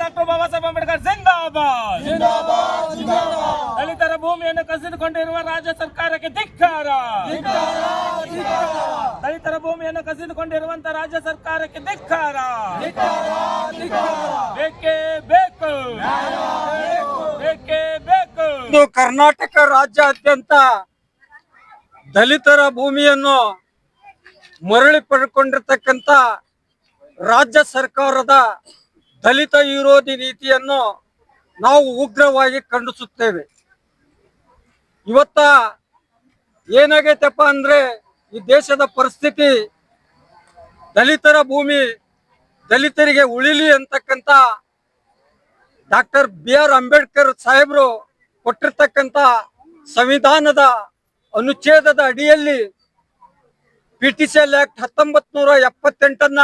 Doctor Baba Saheb Ambedkar ಜಿಂದಾಬಾದ್. ದಲಿತರ ಭೂಮಿಯನ್ನು ಕಸಿದುಕೊಂಡಿರುವ ರಾಜ್ಯ ಸರ್ಕಾರಕ್ಕೆ ಧಿಕ್ಕಾರ. ದಲಿತರ ಭೂಮಿಯನ್ನು ಕಸಿದುಕೊಂಡಿರುವಂತ ರಾಜ್ಯ ಸರ್ಕಾರಕ್ಕೆ ಧಿಕ್ಕಾರ. ಬೇಕೇ ಬೇಕು. ಬೇಕೇ ಬೇಕು. ಕರ್ನಾಟಕ ರಾಜ್ಯಾದ್ಯಂತ ದಲಿತರ ಭೂಮಿಯನ್ನು ಮರಳಿ ಪಡ್ಕೊಂಡಿರ್ತಕ್ಕಂಥ ರಾಜ್ಯ ಸರ್ಕಾರದ ದಲಿತ ವಿರೋಧಿ ನೀತಿಯನ್ನು ನಾವು ಉಗ್ರವಾಗಿ ಖಂಡಿಸುತ್ತೇವೆ. ಇವತ್ತ ಏನಾಗೈತಪ್ಪ ಅಂದ್ರೆ ಈ ದೇಶದ ಪರಿಸ್ಥಿತಿ ದಲಿತರ ಭೂಮಿ ದಲಿತರಿಗೆ ಉಳಿಲಿ ಅಂತಕ್ಕಂಥ ಡಾಕ್ಟರ್ ಬಿ ಆರ್ ಅಂಬೇಡ್ಕರ್ ಸಾಹೇಬರು ಕೊಟ್ಟಿರ್ತಕ್ಕಂಥ ಸಂವಿಧಾನದ ಅನುಚ್ಛೇದದ ಅಡಿಯಲ್ಲಿ P T C L act ಹತ್ತೊಂಬತ್ ನೂರ ಎಪ್ಪತ್ತೆಂಟನ್ನ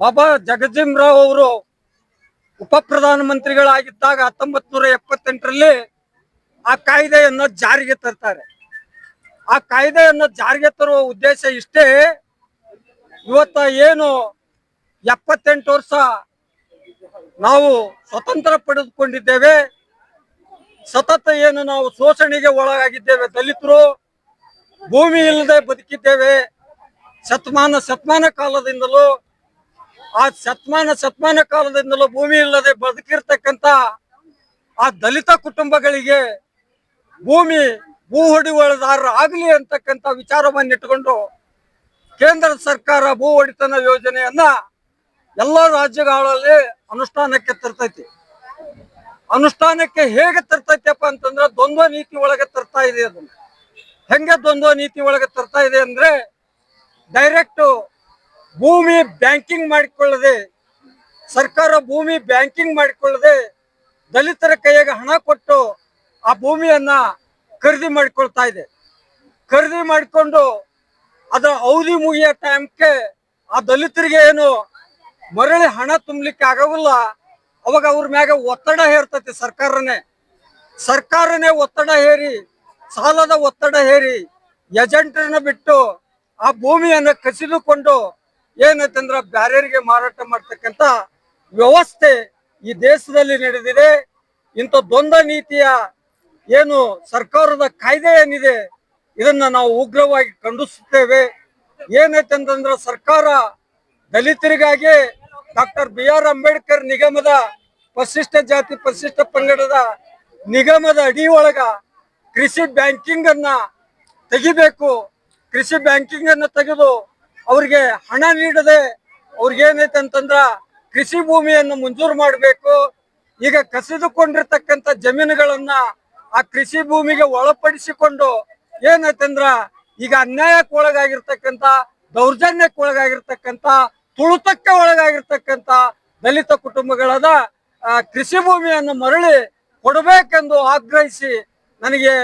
ಬಾಬಾ ಜಗಜೀಮ್ ರಾವ್ ಅವರು ಉಪ ಪ್ರಧಾನಮಂತ್ರಿಗಳಾಗಿದ್ದಾಗ ಹತ್ತೊಂಬತ್ ನೂರ ಎಪ್ಪತ್ತೆಂಟರಲ್ಲಿ ಆ ಕಾಯ್ದೆಯನ್ನು ಜಾರಿಗೆ ತರ್ತಾರೆ. ಆ ಕಾಯ್ದೆಯನ್ನು ಜಾರಿಗೆ ತರುವ ಉದ್ದೇಶ ಇಷ್ಟೇ ಇವತ್ತ ಏನು ಎಪ್ಪತ್ತೆಂಟು ವರ್ಷ ನಾವು ಸ್ವತಂತ್ರ ಪಡೆದುಕೊಂಡಿದ್ದೇವೆ. ಸತತ ಏನು ನಾವು ಶೋಷಣೆಗೆ ಒಳಗಾಗಿದ್ದೇವೆ. ದಲಿತರು ಭೂಮಿ ಇಲ್ಲದೆ ಬದುಕಿದ್ದೇವೆ. ಶತಮಾನ ಶತಮಾನ ಕಾಲದಿಂದಲೂ ಆ ಶತಮಾನ ಶತಮಾನ ಕಾಲದಿಂದಲೂ ಭೂಮಿ ಇಲ್ಲದೆ ಬದುಕಿರ್ತಕ್ಕಂತ ಆ ದಲಿತ ಕುಟುಂಬಗಳಿಗೆ ಭೂಮಿ, ಭೂ ಹೊಡಿವಳದಾರ ಆಗಲಿ ಅಂತಕ್ಕಂಥ ವಿಚಾರವನ್ನು ಇಟ್ಟುಕೊಂಡು ಕೇಂದ್ರ ಸರ್ಕಾರ ಭೂ ಒಡೆತನ ಯೋಜನೆಯನ್ನ ಎಲ್ಲ ರಾಜ್ಯಗಳಲ್ಲಿ ಅನುಷ್ಠಾನಕ್ಕೆ ತರ್ತೈತಿ. ಅನುಷ್ಠಾನಕ್ಕೆ ಹೇಗೆ ತರ್ತೈತಪ್ಪ ಅಂತಂದ್ರೆ ದ್ವಂದ್ವ ನೀತಿ ಒಳಗೆ ತರ್ತಾ ಇದೆ ಅದನ್ನ. ಹೆಂಗೆ ದ್ವಂದ್ವ ನೀತಿ ಒಳಗೆ ತರ್ತಾ ಇದೆ ಅಂದ್ರೆ ಡೈರೆಕ್ಟ್ ಭೂಮಿ ಬ್ಯಾಂಕಿಂಗ್ ಮಾಡಿಕೊಳ್ಳದೆ, ಸರ್ಕಾರ ಭೂಮಿ ಬ್ಯಾಂಕಿಂಗ್ ಮಾಡಿಕೊಳ್ಳದೆ ದಲಿತರ ಕೈಯಾಗ ಹಣ ಕೊಟ್ಟು ಆ ಭೂಮಿಯನ್ನ ಖರೀದಿ ಮಾಡಿಕೊಳ್ತಾ ಇದೆ. ಖರೀದಿ ಮಾಡಿಕೊಂಡು ಅದರ ಅವಧಿ ಮುಗಿಯೋ ಟೈಮ್ಗೆ ಆ ದಲಿತರಿಗೆ ಏನು ಮರಳಿ ಹಣ ತುಂಬಲಿಕ್ಕೆ ಆಗೋದಿಲ್ಲ. ಅವಾಗ ಅವ್ರ ಮ್ಯಾಗ ಒತ್ತಡ ಹೇರ್ತೈತಿ ಸರ್ಕಾರನೇ. ಸರ್ಕಾರನೇ ಒತ್ತಡ ಹೇರಿ, ಸಾಲದ ಒತ್ತಡ ಹೇರಿ, ಏಜೆಂಟರನ್ನ ಬಿಟ್ಟು ಆ ಭೂಮಿಯನ್ನು ಕಸಿದುಕೊಂಡು ಏನಂತಂದ್ರ ಬ್ಯಾರಿಯರ್ಗೆ ಮಾರಾಟ ಮಾಡ್ತಕ್ಕಂತ ವ್ಯವಸ್ಥೆ ಈ ದೇಶದಲ್ಲಿ ನಡೆದಿದೆ. ಇಂಥ ದ್ವಂದ್ವ ನೀತಿಯ ಏನು ಸರ್ಕಾರದ ಕಾಯ್ದೆ ಏನಿದೆ, ಇದನ್ನ ನಾವು ಉಗ್ರವಾಗಿ ಖಂಡಿಸುತ್ತೇವೆ. ಏನೈತಂತಂದ್ರ ಸರ್ಕಾರ ದಲಿತರಿಗಾಗಿ ಡಾಕ್ಟರ್ ಬಿ ಆರ್ ಅಂಬೇಡ್ಕರ್ ನಿಗಮದ ಪರಿಶಿಷ್ಟ ಜಾತಿ ಪರಿಶಿಷ್ಟ ಪಂಗಡದ ನಿಗಮದ ಅಡಿ ಒಳಗ ಕೃಷಿ ಬ್ಯಾಂಕಿಂಗ್ ಅನ್ನ ತೆಗಿಬೇಕು. ಕೃಷಿ ಬ್ಯಾಂಕಿಂಗ್ ಅನ್ನ ತೆಗೆದು ಅವ್ರಿಗೆ ಹಣ ನೀಡದೆ ಅವ್ರಿಗೆ ಏನೈತೆ ಅಂತಂದ್ರ ಕೃಷಿ ಭೂಮಿಯನ್ನು ಮಂಜೂರು ಮಾಡಬೇಕು. ಈಗ ಕಸಿದುಕೊಂಡಿರ್ತಕ್ಕಂಥ ಜಮೀನುಗಳನ್ನ ಆ ಕೃಷಿ ಭೂಮಿಗೆ ಒಳಪಡಿಸಿಕೊಂಡು ಏನೈತಂದ್ರ ಈಗ ಅನ್ಯಾಯಕ್ಕೆ ಒಳಗಾಗಿರ್ತಕ್ಕಂಥ, ದೌರ್ಜನ್ಯಕ್ಕೆ ಒಳಗಾಗಿರ್ತಕ್ಕಂಥ, ತುಳಿತಕ್ಕೆ ಒಳಗಾಗಿರ್ತಕ್ಕಂಥ ದಲಿತ ಕುಟುಂಬಗಳಾದ ಕೃಷಿ ಭೂಮಿಯನ್ನು ಮರಳಿ ಕೊಡಬೇಕೆಂದು ಆಗ್ರಹಿಸಿ ನನಗೆ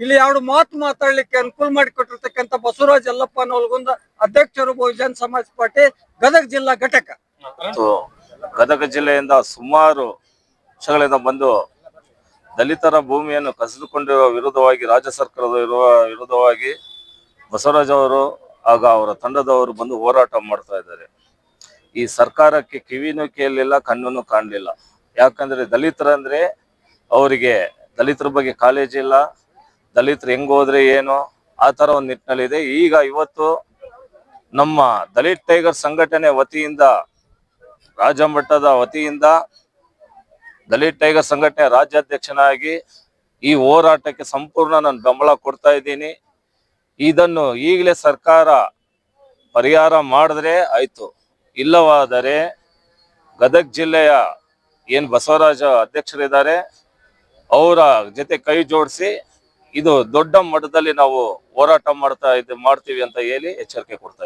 ಇಲ್ಲಿ ಎರಡು ಮಾತು ಮಾತಾಡ್ಲಿಕ್ಕೆ ಅನುಕೂಲ ಮಾಡಿಕೊಟ್ಟಿರ್ತಕ್ಕಂಥ ಬಸವರಾಜ್ ಯಲ್ಲಪ್ಪ ನವಲಗುಂದ ಅಧ್ಯಕ್ಷರು ಬಹುಜನ್ ಸಮಾಜ್ ಪಾರ್ಟಿ ಗದಗ ಜಿಲ್ಲಾ ಘಟಕ. ಗದಗ ಜಿಲ್ಲೆಯಿಂದ ಸುಮಾರು ವರ್ಷಗಳಿಂದ ಬಂದು ದಲಿತರ ಭೂಮಿಯನ್ನು ಕಸಿದುಕೊಂಡಿರುವ ವಿರುದ್ಧವಾಗಿ ರಾಜ್ಯ ಸರ್ಕಾರದ ಇರುವ ವಿರುದ್ಧವಾಗಿ ಬಸವರಾಜ್ ಅವರು ಆಗ ಅವರ ತಂಡದವರು ಬಂದು ಹೋರಾಟ ಮಾಡ್ತಾ ಇದ್ದಾರೆ. ಈ ಸರ್ಕಾರಕ್ಕೆ ಕಿವಿನೂ ಕೇಳಲಿಲ್ಲ ಕಣ್ಣನ್ನು ಕಾಣಲಿಲ್ಲ. ಯಾಕಂದ್ರೆ ದಲಿತರಂದ್ರೆ ಅವರಿಗೆ ದಲಿತರ ಬಗ್ಗೆ ಕಾಲೇಜಿಲ್ಲ ದಲಿತರು ಹೆಂಗ್ ಹೋದ್ರೆ ಏನು? ಆ ತರ ಒಂದು ನಿಟ್ಟಿನಲ್ಲಿದೆ ಈಗ ಇವತ್ತು ನಮ್ಮ ದಲಿತ್ ಟೈಗರ್ ಸಂಘಟನೆ ವತಿಯಿಂದ ರಾಜ್ಯ ಮಟ್ಟದ ವತಿಯಿಂದ ದಲಿತ್ ಟೈಗರ್ ಸಂಘಟನೆ ರಾಜ್ಯಾಧ್ಯಕ್ಷನಾಗಿ ಈ ಹೋರಾಟಕ್ಕೆ ಸಂಪೂರ್ಣ ನಾನು ಬೆಂಬಲ ಕೊಡ್ತಾ ಇದ್ದೀನಿ. ಇದನ್ನು ಈಗಲೇ ಸರ್ಕಾರ ಪರಿಹಾರ ಮಾಡಿದ್ರೆ ಆಯ್ತು. ಇಲ್ಲವಾದರೆ ಗದಗ ಜಿಲ್ಲೆಯ ಏನ್ ಬಸವರಾಜ ಅಧ್ಯಕ್ಷರಿದ್ದಾರೆ, ಅವರ ಜೊತೆ ಕೈ ಜೋಡಿಸಿ ಇದು ದೊಡ್ಡ ಮಟ್ಟದಲ್ಲಿ ನಾವು ಹೋರಾಟ ಮಾಡ್ತಾ ಇದ್ ಮಾಡ್ತೀವಿ ಅಂತ ಹೇಳಿ ಎಚ್ಚರಿಕೆ ಕೊಡ್ತಾ